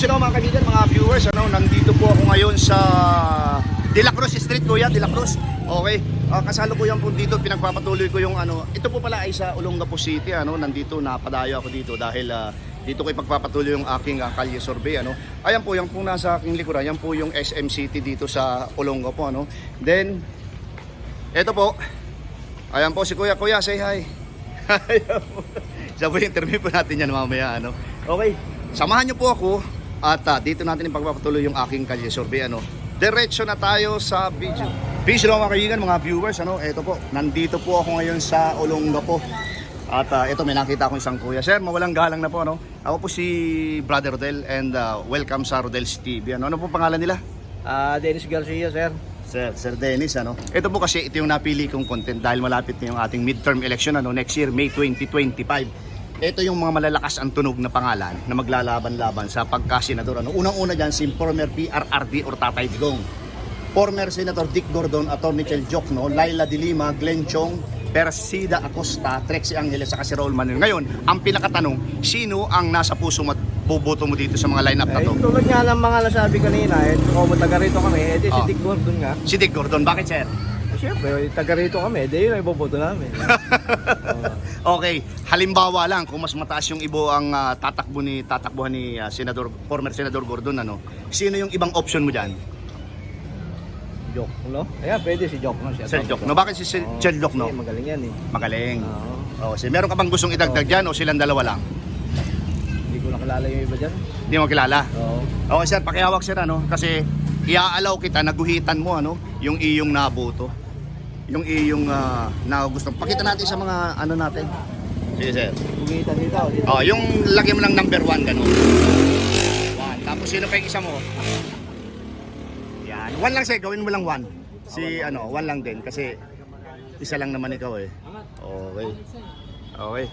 Peace hello mga kaibigan, mga viewers. Ano, nandito po ako ngayon sa De La Cruz Street, kuya, De La Cruz. Okay. Uh, kasalukuyan po dito, pinagpapatuloy ko yung ano. Ito po pala ay sa Olongapo City, ano. Nandito napadayo ako dito dahil ah, dito ko ipagpapatuloy yung aking uh, kalye survey, ano. Ayan po, yung po nasa aking likuran, yan po yung SM City dito sa Olongapo, ano. Then ito po. Ayan po si Kuya. Kuya, say hi. Ayan po. Yung interview po natin yan mamaya, ano. Okay. Samahan niyo po ako at ah, dito natin ipagpapatuloy yung aking kalye survey ano. Diretso na tayo sa video. Peace lang mga kaibigan, mga viewers ano. Ito po, nandito po ako ngayon sa Olongapo. At ah, ito may nakita akong isang kuya. Sir, mawalang galang na po ano. Ako po si Brother Rodel and ah, welcome sa Rodel's TV. Ano, ano po pangalan nila? Ah, Dennis Garcia, sir. Sir, Sir Dennis, ano? Ito po kasi ito yung napili kong content dahil malapit na yung ating midterm election ano, next year, May 2025. Ito yung mga malalakas ang tunog na pangalan na maglalaban-laban sa pagkasenador. Ano? Unang-una dyan, si former PRRD or Tatay Digong. Former Senator Dick Gordon, Attorney Chel Jokno, Laila De Lima, Glenn Chong, Persida Acosta, Trexie Angeles, at si Raul Manuel. Ngayon, ang pinakatanong, sino ang nasa puso mo at boboto mo dito sa mga lineup na Eh, to? tulad nga ng mga nasabi kanina, eh, kung taga rito kami, eh, di si Ah. Dick Gordon nga. Si Dick Gordon, bakit sir? Eh, Siyempre, taga rito kami, di yun ay boboto namin. Oh. Okay, halimbawa lang kung mas mataas yung ibo ang ah, tatakbo ni tatakbuhan ni ah, Senador former Senador Gordon ano. Sino yung ibang option mo diyan? Joke, no? Ayan, pwede si Joke, no? Si Sir Atty. Jok. No, bakit si Sir Oo. Sir Jok no? Kasi magaling yan eh. Magaling. Oo. Oh, si meron ka bang gustong idagdag diyan o silang dalawa lang? Hindi ko nakilala yung iba dyan. Hindi mo kilala. Oo. Okay sir, pakihawak sir ano kasi iaalaw kita naguhitan mo ano yung iyong naboto. Yung iyong ah, na gustong pakita natin sa mga ano natin. Sige sir. Bugita dito, dito. Oh, yung lagyan mo ng number one ganun. One. Tapos sino pa yung isa mo? Yan. One lang sir, gawin mo lang one. Si ano, one lang din kasi isa lang naman ikaw eh. Okay. Okay.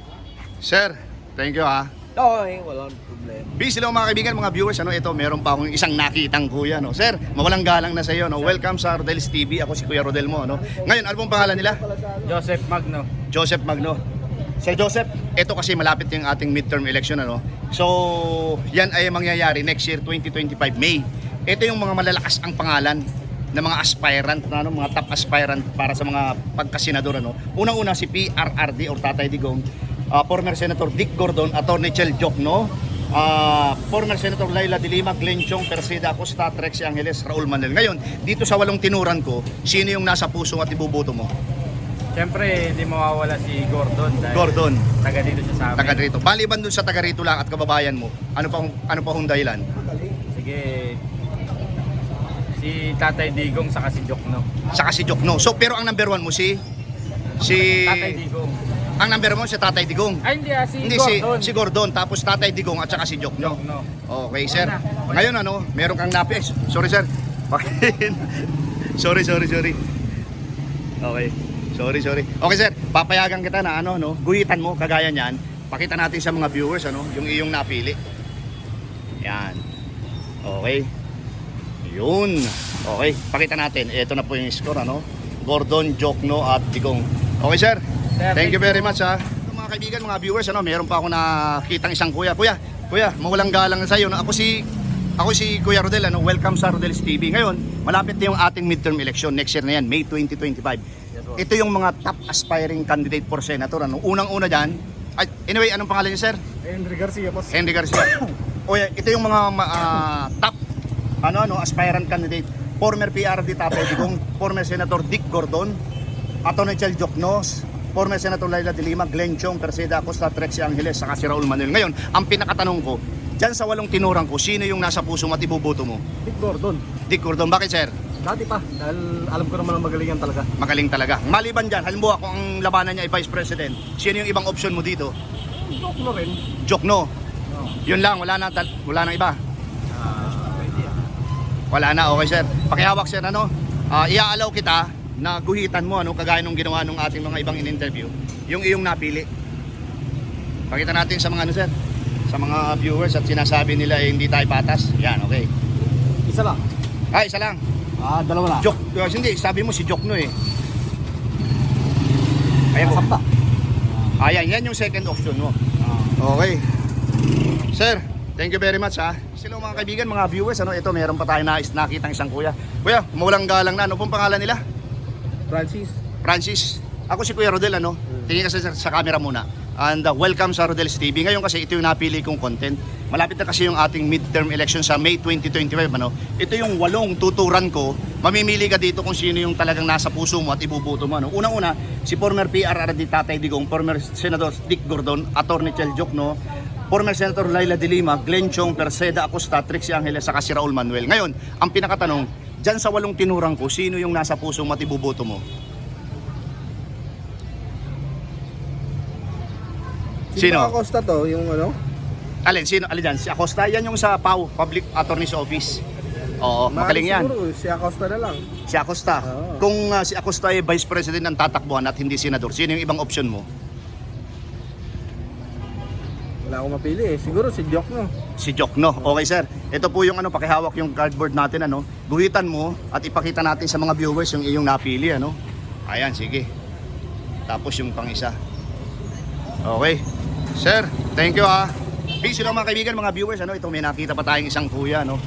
Sir, thank you ha. Oo, eh, walang problema. Busy lang mga kaibigan, mga viewers, ano, ito, meron pa akong isang nakitang kuya, no. Sir, mawalang galang na sa iyo, no. Welcome sa Rodel's TV. Ako si Kuya Rodel mo, no. Ngayon, ano pong pangalan nila? Joseph Magno. Joseph Magno. Sir Joseph, ito kasi malapit yung ating midterm election ano. So, yan ay mangyayari next year 2025 May. Ito yung mga malalakas ang pangalan ng mga aspirant na ano, mga top aspirant para sa mga pagkasenador ano. Unang-una si PRRD or Tatay Digong, ah, former Senator Dick Gordon, Attorney Chel Jokno, ah, former Senator Laila De Lima, Glenn Chong, Persida Acosta, Trexie Angeles, Raul Manuel. Ngayon, dito sa walong tinuran ko, sino yung nasa puso at ibuboto mo? Siyempre, hindi mawawala si Gordon dahil Gordon. taga dito siya sa amin. taga rito. Maliban dun sa taga rito lang at kababayan mo, ano pa ano pa hong dahilan? Sige, si Tatay Digong saka si Jokno. Saka si Jokno. So pero ang number one mo si si Tatay Digong. Ang number mo si Tatay Digong. Ay, hindi ah, si Hindi Gordon. si si Gordon tapos Tatay Digong at saka si Jokno. Jokno. Okay, sir. Ngayon ano, meron kang napis. Sorry, sir. sorry, sorry, sorry. Okay. Sorry, sorry. Okay, sir. Papayagan kita na ano, no. Guhitan mo kagaya niyan. Pakita natin sa mga viewers ano, yung iyong napili. Yan. Okay. Yun. Okay, pakita natin. Ito na po yung score ano. Gordon, Jokno at Digong. Okay, sir. Sir, Thank you very much ha. Mga kaibigan, mga viewers, ano, meron pa ako nakitang isang kuya. Kuya, kuya, mawalang galang sa iyo. No? Ako si ako si Kuya Rodel, ano, welcome sa Rodel's TV. Ngayon, malapit na yung ating midterm election next year na yan, May 2025. Ito yung mga top aspiring candidate for senator. Ano? Unang-una dyan, ay, anyway, anong pangalan niyo, sir? Henry Garcia, boss. Henry Garcia. o yan, ito yung mga ah, top ano ano aspirant candidate. Former PRD Tatay Digong, former Senator Dick Gordon, Attorney Chel Joknos, former Senator Laila De Lima, Glenn Chong, Persida Acosta, Trexie Angeles, saka si Raul Manuel. Ngayon, ang pinakatanong ko, dyan sa walong tinuran ko, sino yung nasa puso mo at ibuboto mo? Dick Gordon. Dick Gordon, bakit sir? Dati pa, dahil alam ko naman ang magalingan talaga. Magaling talaga. Maliban dyan, halimbawa kung ang labanan niya ay Vice President, sino yung ibang option mo dito? Joke mo rin. Jokno. Oo. Yun lang, wala na, wala na iba. Yan. Wala na, okay sir. Pakihawak sir, ano? Ah, iaalaw kita na guhitan mo, ano, kagaya nung ginawa nung ating mga ibang in-interview, yung iyong napili. Pakita natin sa mga ano sir, sa mga viewers at sinasabi nila eh, hindi tayo patas. Yan, okay. Isa lang. Ay, isa lang. Ah, dalawa na. Jok, uh, hindi, sabi mo si Jokno eh. Ayan po. Sampa. Ayan, yan yung second option mo. Ah. Okay. Sir, thank you very much ha. Hello mga kaibigan, mga viewers. Ano, ito meron pa tayo na nakitang isang kuya. Kuya, mawalang galang na. Ano pong pangalan nila? Francis. Francis. Ako si Kuya Rodel, ano? Tingin ka sa, sa camera muna. And uh, welcome sa Rodel's TV. Ngayon kasi ito yung napili kong content. Malapit na kasi yung ating midterm election sa May 2025. Ano? Ito yung walong tuturan ko. Mamimili ka dito kung sino yung talagang nasa puso mo at ibubuto mo. Ano? Unang-una, si former PRRD Tatay Digong, former Senator Dick Gordon, Attorney Chel Jokno, former Senator Laila de Lima, Glenn Chong, Perseda Acosta, Trixie Angeles, saka si Raul Manuel. Ngayon, ang pinakatanong, dyan sa walong tinurang ko, sino yung nasa puso mo at ibubuto mo? Sino? Sino? Acosta to, yung ano? Alin, sino? Alin dyan? Si Acosta, yan yung sa PAO, Public Attorney's Office. Oo, magaling yan. Siguro, si Acosta na lang. Si Acosta. Oo. Kung uh, si Acosta ay Vice President ng tatakbuhan at hindi senador, sino yung ibang option mo? Wala akong mapili eh. Siguro si Jock no. Si Jokno. Okay, sir. Ito po yung ano, pakihawak yung cardboard natin, ano. Guhitan mo at ipakita natin sa mga viewers yung iyong napili, ano. Ayan, sige. Tapos yung pang isa. Okay. Sir, thank you ha. Peace lang mga kaibigan, mga viewers, ano. Ito may nakita pa tayong isang kuya, no.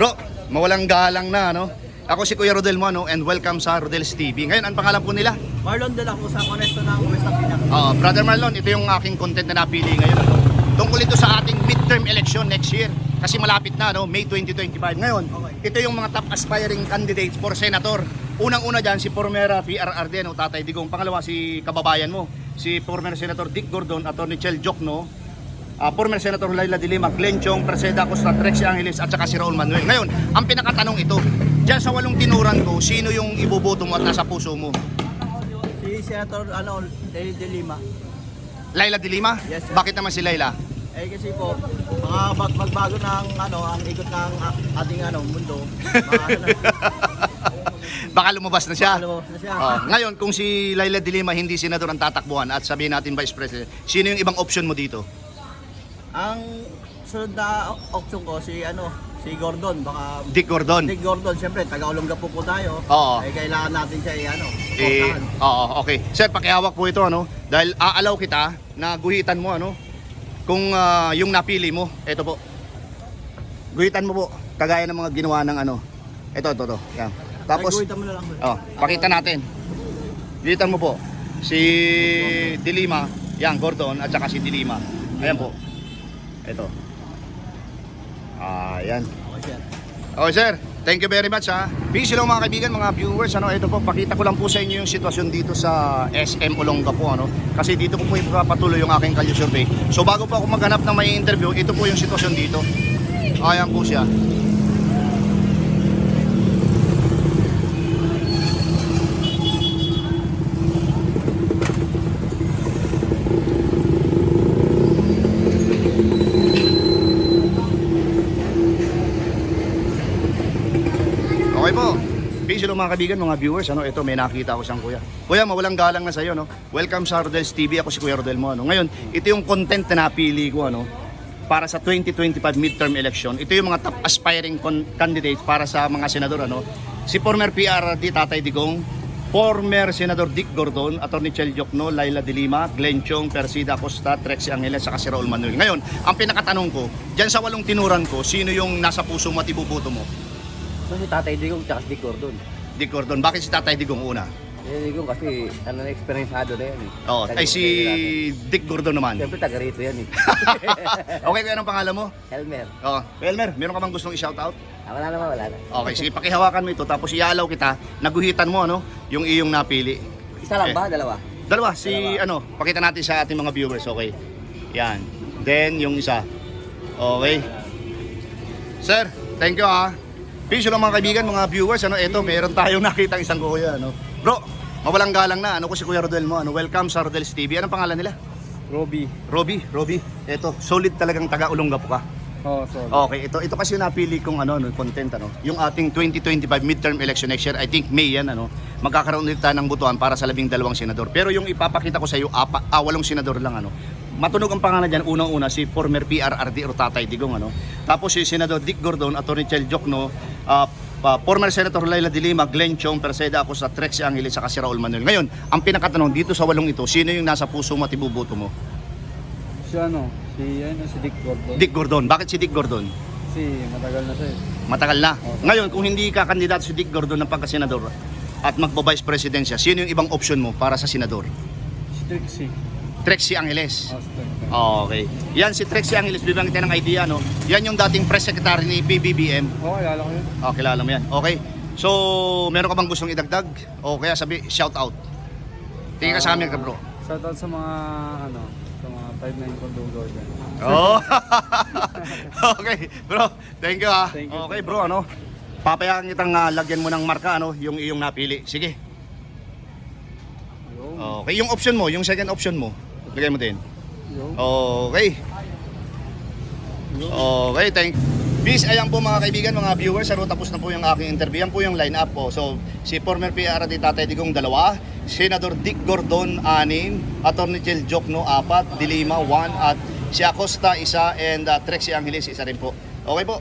Bro, mawalang galang na, no. Ako si Kuya Rodel mo, ano, and welcome sa Rodel's TV. Ngayon, ang pangalan po nila? Marlon de la Cosa, Honesto ng West Apina. Oo, Brother Marlon, ito yung aking content na napili ngayon. Ano? Tungkol ito sa ating midterm election next year. Kasi malapit na, no? May 2025. Ngayon, Okay. ito yung mga top aspiring candidates for senator. Unang-una dyan, si former PRRD, no? Tatay Digong. Pangalawa, si kababayan mo, si former Senator Dick Gordon, Attorney Chel Jokno, uh, former Senator Laila de Lima, Glenn Chong, Preseda Costa, Trexie Angeles, at saka si Raul Manuel. Ngayon, ang pinakatanong ito, dyan sa walong tinuran ko, sino yung iboboto mo at nasa puso mo? Si Senator ano, de, de Lima. Laila de Lima? Yes, sir. Bakit naman si Laila? Eh kasi po, mga mag magbago ng ano, ang ikot ng a- ating ano, mundo. Ano, Baka lumabas na siya. lumabas na siya. Oh, ngayon, kung si Laila de Lima hindi senador ang tatakbuhan at sabihin natin vice president, sino yung ibang option mo dito? Ang sunod na o- option ko, si ano, si Gordon. Baka Dick Gordon. Dick Gordon, siyempre, taga-Olonga po po tayo. Oo. Eh, kailangan natin siya i- ano, Eh, oo, okay. Sir, pakihawak po ito ano, dahil aalaw kita na guhitan mo ano, kung ah, yung napili mo, ito po. Guhitan mo po, kagaya ng mga ginawa ng ano. Ito, ito, ito. Yan. Tapos, Ay, guhitan mo na lang. Oh, pakita natin. Dilitan mo po. Si Dilima, yan, Gordon, at saka si Dilima. Ayan po. Ito. Ayan. Okay, sir. Okay, sir. Thank you very much ha. Peace lang mga kaibigan, mga viewers. Ano, ito po, pakita ko lang po sa inyo yung sitwasyon dito sa SM Olonga po. Ano? Kasi dito ko po ipapatuloy yung aking kalye survey. So bago po ako maghanap ng may interview, ito po yung sitwasyon dito. Ayan po siya. Okay po. Peace hello mga kaibigan, mga viewers. Ano, ito may nakita ko siyang kuya. Kuya, mawalang galang na sa iyo, no. Welcome sa Rodel's TV. Ako si Kuya Rodel mo, ano. Ngayon, ito yung content na napili ko, ano, para sa 2025 midterm election. Ito yung mga top aspiring candidates para sa mga senador, ano. Si former PRD Tatay Digong, former Senador Dick Gordon, Attorney Chel Jokno, Laila de Lima, Glenn Chong, Persida Costa, Trexie Angeles, saka si Raul Manuel. Ngayon, ang pinakatanong ko, dyan sa walong tinuran ko, sino yung nasa puso mo at ibubuto mo? So si Tatay Digong tsaka si Dick Gordon. Dick Gordon. Bakit si Tatay Digong una? Eh, Digong kasi ano na experienceado na yan eh. Oo. Taga- Ay si Dick Gordon naman. Siyempre taga rito yan eh. okay, kaya anong pangalan mo? Helmer. Oo. Elmer, meron ka bang gustong i-shoutout? Ah, wala naman, wala na. Okay, sige, pakihawakan mo ito. Tapos ialaw kita, naguhitan mo, ano, yung iyong napili. Isa lang Eh. ba? Dalawa? Dalawa, si, Dalawa. ano, pakita natin sa ating mga viewers, okay? Yan. Then, yung isa. Okay. Sir, thank you ha. Peace lang mga kaibigan, mga viewers, ano, ito, meron tayong nakita isang kuya, ano. Bro, mawalang galang na, ano ko si Kuya Rodel mo, ano, welcome sa Rodel's TV. Anong pangalan nila? Roby. Roby, Roby, eto, solid talagang taga-ulongga po ka. Oh, sorry. Okay, ito ito kasi yung napili kong ano, no, content ano. Yung ating 2025 midterm election next year, I think May yan ano. Magkakaroon ulit tayo ng butuan para sa labing dalawang senador. Pero yung ipapakita ko sa iyo, apa, ah, walong senador lang ano. Matunog ang pangalan diyan unang-una si former PRRD o Tatay Digong ano. Tapos si Senador Dick Gordon, Attorney Chel Jokno, ah, ah, former Senator Laila de Lima, Glenn Chong, Perseda ako sa Trexie Angeles sa si Raul Manuel. Ngayon, ang pinakatanong dito sa walong ito, sino yung nasa puso mo at ibuboto mo? Si ano, Si, ano, si Dick Gordon. Dick Gordon. Bakit si Dick Gordon? Si, matagal na siya eh. Matagal na. Ngayon, kung hindi ka kandidato si Dick Gordon ng pagkasenador at magbo-vice president siya, sino yung ibang option mo para sa senador? Si Trixie. Trexie Angeles. Austin. Okay. Yan si Trexie Angeles, bibang kita ng idea, no? Yan yung dating press secretary ni PBBM. Oo, kilala ko yun. Oh, kilala mo yan. Okay. So, meron ka bang gustong idagdag? O kaya sabi, shout out. Tingin ka sa amin ka, bro. Shoutout sa mga, ano, sa mga 5'9 Condugo dyan. Oh. okay, bro. Thank you ha. Thank you. Okay, bro, ano? Papayaan kitang ah, lagyan mo ng marka, ano, yung iyong napili. Sige. Okay, yung option mo, yung second option mo, lagay mo din. Okay. Okay, thank Peace, ayan po mga kaibigan, mga viewers, ano, tapos na po yung aking interview. Yan po yung line-up po. So, si former PRD Tatay Digong, dalawa. Senador Dick Gordon, anim. Attorney Jill Jokno, apat. Dilima, one. At si Acosta, isa. And uh, Trexie Angeles, isa rin po. Okay po.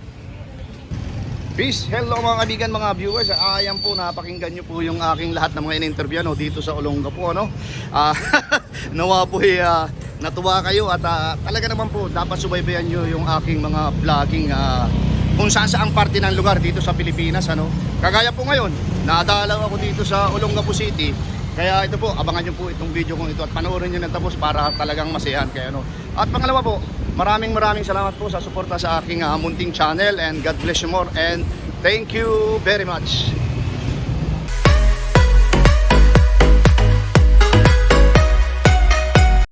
Peace! Hello mga kaibigan, mga viewers. Ah, Ayan po, napakinggan nyo po yung aking lahat ng mga in-interview no, dito sa Olonga po. Ano? Ah, nawa po eh, ah, natuwa kayo at ah, talaga naman po dapat subaybayan nyo yung aking mga vlogging ah, kung saan saang parte ng lugar dito sa Pilipinas. Ano? Kagaya po ngayon, nadalaw ako dito sa Olongapo City. Kaya ito po, abangan nyo po itong video kong ito at panoorin nyo ng tapos para talagang masayahan kayo. No? At pangalawa po, maraming maraming salamat po sa suporta sa aking ah, munting channel and God bless you more and thank you very much.